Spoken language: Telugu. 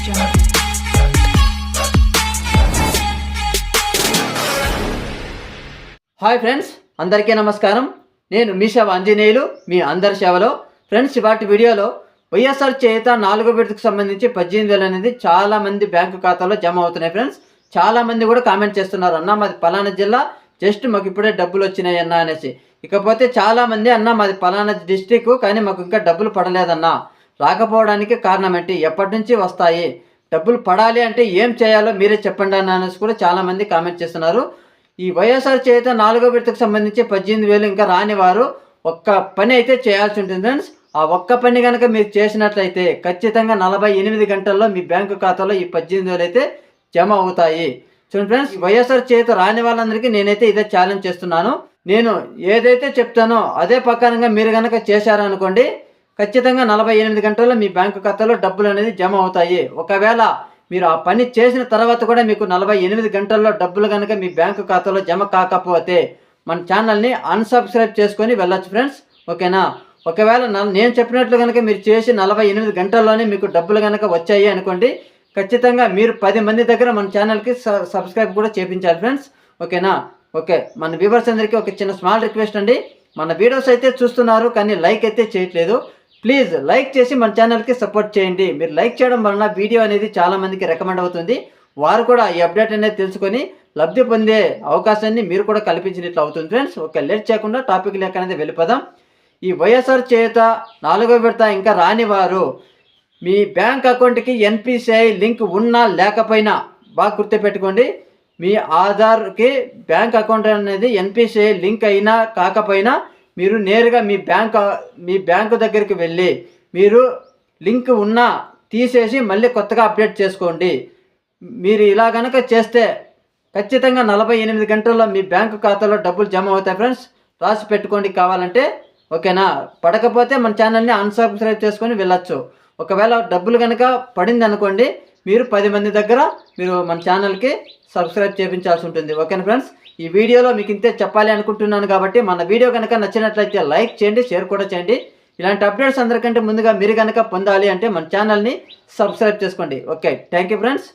హాయ్ ఫ్రెండ్స్ అందరికీ నమస్కారం. నేను మీ సేవ ఆంజనేయులు మీ అందరి సేవలో. ఫ్రెండ్స్ వాటి వీడియోలో వైఎస్ఆర్ చేత నాలుగో విడతకు సంబంధించి పద్దెనిమిది వేలు అనేది చాలామంది బ్యాంకు ఖాతాలో జమ అవుతున్నాయి ఫ్రెండ్స్ చాలా మంది కూడా కామెంట్ చేస్తున్నారు. అన్న మాది పలానా జిల్లా జస్ట్ మాకు ఇప్పుడే డబ్బులు వచ్చినాయి అన్న అనేసి. ఇకపోతే చాలా మంది అన్న మాది పలానా డిస్టిక్ కానీ మాకు ఇంకా డబ్బులు పడలేదన్నా. రాకపోవడానికి కారణం ఏంటి? ఎప్పటి నుంచి వస్తాయి? డబ్బులు పడాలి అంటే ఏం చేయాలో మీరే చెప్పండి అని అనేసి కూడా చాలామంది కామెంట్ చేస్తున్నారు. ఈ వైఎస్ఆర్ చేత నాలుగో విడతకు సంబంధించి పద్దెనిమిది వేలు ఇంకా రాని వారు ఒక్క పని అయితే చేయాల్సి ఉంటుంది ఫ్రెండ్స్. ఆ ఒక్క పని కనుక మీరు చేసినట్లయితే ఖచ్చితంగా నలభై ఎనిమిది గంటల్లో మీ బ్యాంకు ఖాతాలో ఈ పద్దెనిమిది వేలు అయితే జమ అవుతాయి. చూడండి ఫ్రెండ్స్ వైఎస్ఆర్ చేత రాని వాళ్ళందరికీ నేనైతే ఇదే ఛాలెంజ్ చేస్తున్నాను. నేను ఏదైతే చెప్తానో అదే ప్రకారంగా మీరు కనుక చేశారనుకోండి ఖచ్చితంగా నలభై ఎనిమిది గంటల్లో మీ బ్యాంకు ఖాతాలో డబ్బులు అనేది జమ అవుతాయి. ఒకవేళ మీరు ఆ పని చేసిన తర్వాత కూడా మీకు నలభై ఎనిమిది గంటల్లో డబ్బులు కనుక మీ బ్యాంకు ఖాతాలో జమ కాకపోతే మన ఛానల్ని అన్సబ్స్క్రైబ్ చేసుకొని వెళ్ళొచ్చు ఫ్రెండ్స్. ఓకేనా? ఒకవేళ నేను చెప్పినట్లు కనుక మీరు చేసి నలభై ఎనిమిది గంటల్లోనే మీకు డబ్బులు కనుక వచ్చాయి అనుకోండి ఖచ్చితంగా మీరు పది మంది దగ్గర మన ఛానల్కి సబ్స్క్రైబ్ కూడా చేపించాలి ఫ్రెండ్స్. ఓకేనా? ఓకే మన వ్యూవర్స్ అందరికీ ఒక చిన్న స్మాల్ రిక్వెస్ట్ అండి. మన వీడియోస్ అయితే చూస్తున్నారు కానీ లైక్ అయితే చేయట్లేదు. ప్లీజ్ లైక్ చేసి మన ఛానల్కి సపోర్ట్ చేయండి. మీరు లైక్ చేయడం వలన వీడియో అనేది చాలామందికి రికమెండ్ అవుతుంది. వారు కూడా ఈ అప్డేట్ అనేది తెలుసుకొని లబ్ధి పొందే అవకాశాన్ని మీరు కూడా కల్పించినట్లు అవుతుంది. ఫ్రెండ్స్ ఓకే లేట్ చేయకుండా టాపిక్ లేక అనేది వెళ్ళిపోదాం. ఈ వైఎస్ఆర్ చేత నాలుగో విడత ఇంకా రాని వారు మీ బ్యాంక్ అకౌంట్కి ఎన్పిసిఐ లింక్ ఉన్నా లేకపోయినా బాగా గుర్తుపెట్టుకోండి. మీ ఆధార్కి బ్యాంక్ అకౌంట్ అనేది ఎన్పిసిఐ లింక్ అయినా కాకపోయినా మీరు నేరుగా మీ బ్యాంక్ మీ బ్యాంకు దగ్గరికి వెళ్ళి మీరు లింక్ ఉన్నా తీసేసి మళ్ళీ కొత్తగా అప్డేట్ చేసుకోండి. మీరు ఇలా కనుక చేస్తే ఖచ్చితంగా నలభై ఎనిమిది గంటల్లో మీ బ్యాంకు ఖాతాలో డబ్బులు జమ అవుతాయి ఫ్రెండ్స్. రాసి పెట్టుకోండి కావాలంటే. ఓకేనా? పడకపోతే మన ఛానల్ని అన్సబ్స్క్రైబ్ చేసుకొని వెళ్ళొచ్చు. ఒకవేళ డబ్బులు కనుక పడింది అనుకోండి మీరు పది మంది దగ్గర మీరు మన ఛానల్కి సబ్స్క్రైబ్ చేయించాల్సి ఉంటుంది. ఓకేనా ఫ్రెండ్స్ ఈ వీడియోలో మీకు ఇంతే చెప్పాలి అనుకుంటున్నాను కాబట్టి మన వీడియో కనుక నచ్చినట్లయితే లైక్ చేయండి షేర్ కూడా చేయండి. ఇలాంటి అప్డేట్స్ అందరికంటే ముందుగా మీరు కనుక పొందాలి అంటే మన ఛానల్ని సబ్స్క్రైబ్ చేసుకోండి. Okay thank you friends